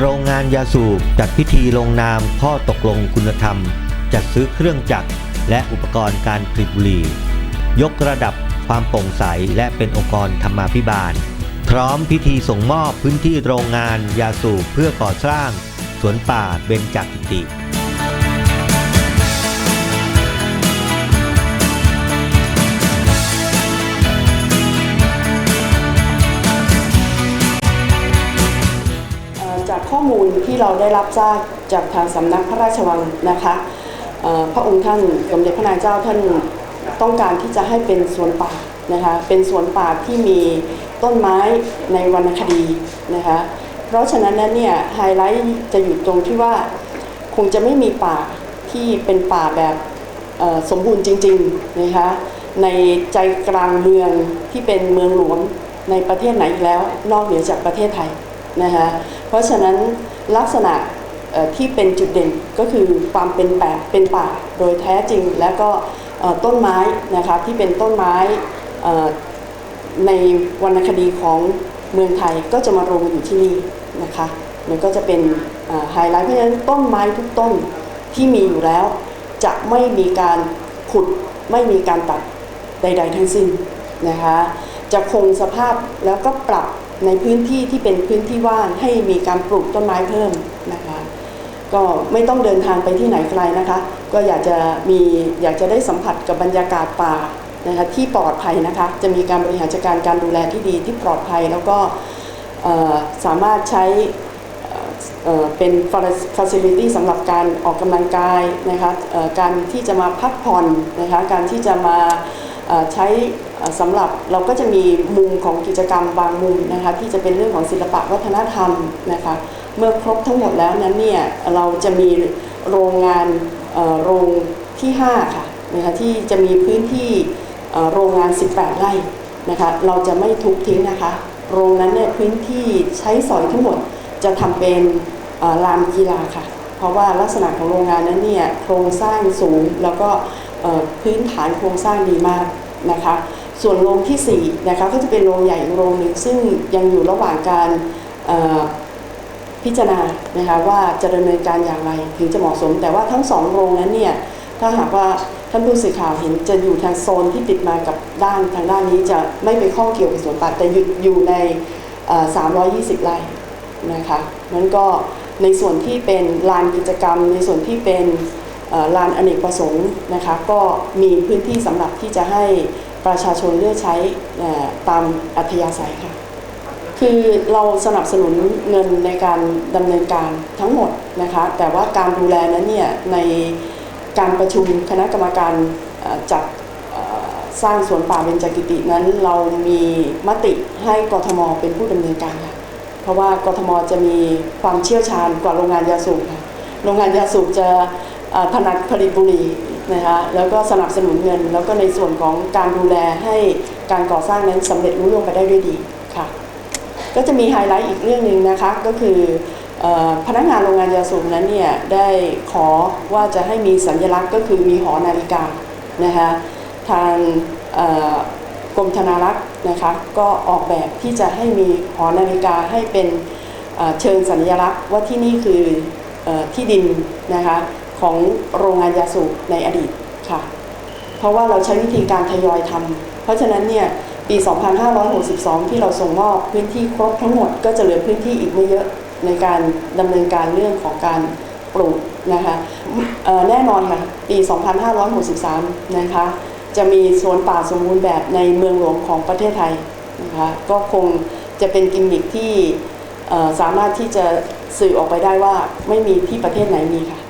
โรงงานยาสูบจัดพิธีลงนามข้อตกลงคุณธรรม จัดซื้อเครื่องจักรและอุปกรณ์การผลิตบุหรี่ ยกระดับความโปร่งใสและเป็นองค์กรธรรมาภิบาล พร้อมพิธีส่งมอบพื้นที่โรงงานยาสูบเพื่อก่อสร้าง สวนป่าเบญจกิติ ข้อมูลที่เราได้รับทราบจากทางสำนักพระราชวังนะคะพระองค์ท่านสมเด็จพระนางเจ้าท่านต้องการที่จะให้เป็นสวนป่านะคะเป็นสวนป่าที่มีต้นไม้ในวรรณคดีนะคะเพราะฉะนั้นนั้นเนี่ยไฮไลท์จะอยู่ตรงที่ว่าคงจะไม่มีป่าที่เป็นป่าแบบสมบูรณ์จริงๆนะคะในใจกลางเมืองที่เป็นเมืองหลวงในประเทศไหนแล้ว นอกเหนือจากประเทศไทย นะคะเพราะฉะนั้นลักษณะที่เป็นจุดเด่นก็คือความเป็นแปเป็นป่าโดยแท้จริง และก็ต้นไม้นะคะที่เป็นต้นไม้ในวรรณคดีของเมืองไทยก็จะมารวมอยู่ที่นี่นะคะมันก็จะเป็นไฮไลท์เพราะฉะนั้นต้นไม้ทุกต้นที่มีอยู่แล้ว จะไม่มีการขุดไม่มีการตัดใด ๆ ทั้งสิ้นนะคะจะคงสภาพแล้วก็ปรับ ในพื้นที่ที่เป็นพื้นที่ว่างให้มีการปลูกต้นไม้เพิ่มนะคะ ก็ไม่ต้องเดินทางไปที่ไหนไกลนะคะ ก็อยากจะมีอยากจะได้สัมผัสกับบรรยากาศป่านะคะที่ปลอดภัยนะคะ จะมีการบริหารจัดการการดูแลที่ดีที่ปลอดภัย แล้วก็สามารถใช้เอ่อเป็น facility สำหรับการออกกำลังกายนะคะการที่จะมาพักผ่อนนะคะการที่จะมา ใช้สำหรับเราก็จะมีมุมของกิจกรรมบางมุมนะคะที่จะเป็นเรื่องของศิลปะวัฒนธรรมนะคะเมื่อครบทั้งหมดแล้วนั้นเนี่ยเราจะมีโรงงานเอ่อโรงที่5ค่ะนะคะที่จะมีพื้นที่โรงงาน 18 ไร่นะคะเราจะไม่ทุบทิ้งนะคะ โรงนั้นเนี่ยพื้นที่ใช้สอยทั้งหมดจะทำเป็นลานกีฬาค่ะ เพราะว่าลักษณะของโรงงานนั้นเนี่ยโครงสร้างสูงแล้วก็ พื้นฐานโครงสร้างดีมากนะคะ ส่วนโรงที่4นะคะก็จะเป็นโรงใหญ่อีกโรงหนึ่งซึ่งยังอยู่ระหว่างการพิจารณานะคะว่าจะดำเนินการอย่างไรถึงจะเหมาะสม แต่ว่าทั้งสองโรงนั้นเนี่ยถ้าหากว่าท่านผู้สื่อข่าวเห็นจะอยู่ทางโซนที่ติดมากับด้านทางด้านนี้จะไม่ไปข้องเกี่ยวกับสวนป่าแต่อยู่ใน 320 ไร่นะคะนั้นก็ในส่วนที่เป็นลานกิจกรรม ในส่วนที่เป็น ลานอเนกประสงค์นะคะก็มีพื้นที่สำหรับที่จะให้ประชาชนเลือกใช้ตามอัธยาศัยค่ะ คือเราสนับสนุนเงินในการดำเนินการทั้งหมดนะคะ แต่ว่าการดูแลนั้นเนี่ยในการประชุมคณะกรรมการจัดสร้างสวนป่าเบญจกิตินั้น เรามีมติให้กทมเป็นผู้ดำเนินการค่ะ เพราะว่ากทมจะมีความเชี่ยวชาญกว่าโรงงานยาสูบค่ะ โรงงานยาสูบจะ เอ่อถนัดผลิตบุหรี่นะคะแล้วก็สนับสนุนเงิน แล้วก็ในส่วนของการดูแลให้การก่อสร้างนั้นสำเร็จรุ่งเรืองไปได้ด้วยดีค่ะก็จะมีไฮไลท์อีกเรื่องหนึ่งนะคะก็คืออพนักงานโรงงานยาสูบนั้นเนี่ยได้ขอว่าจะให้มีสัญลักษณ์ก็คือมีหอนาฬิกานะคะทางกรมธนารักษ์นะคะก็ออกแบบที่จะให้มีหอนาฬิกาให้เป็นเชิงสัญลักษณ์ว่าที่นี่คืออที่ดินนะคะ ของโรงงานยาสูบในอดีตค่ะ เพราะว่าเราใช้วิธีการทยอยทำเพราะฉะนั้นเนี่ยปี 2562 ที่เราส่งมอบพื้นที่ครบทั้งหมดก็จะเหลือพื้นที่อีกไม่เยอะในการดำเนินการเรื่องของการปลูกนะคะแน่นอนค่ะ ปี 2563 นะคะ จะมีสวนป่าสมบูรณ์แบบในเมืองหลวงของประเทศไทยนะคะก็คงจะเป็นกิมมิคที่สามารถที่จะสื่อออกไปได้ว่าไม่มีที่ประเทศไหนมีค่ะ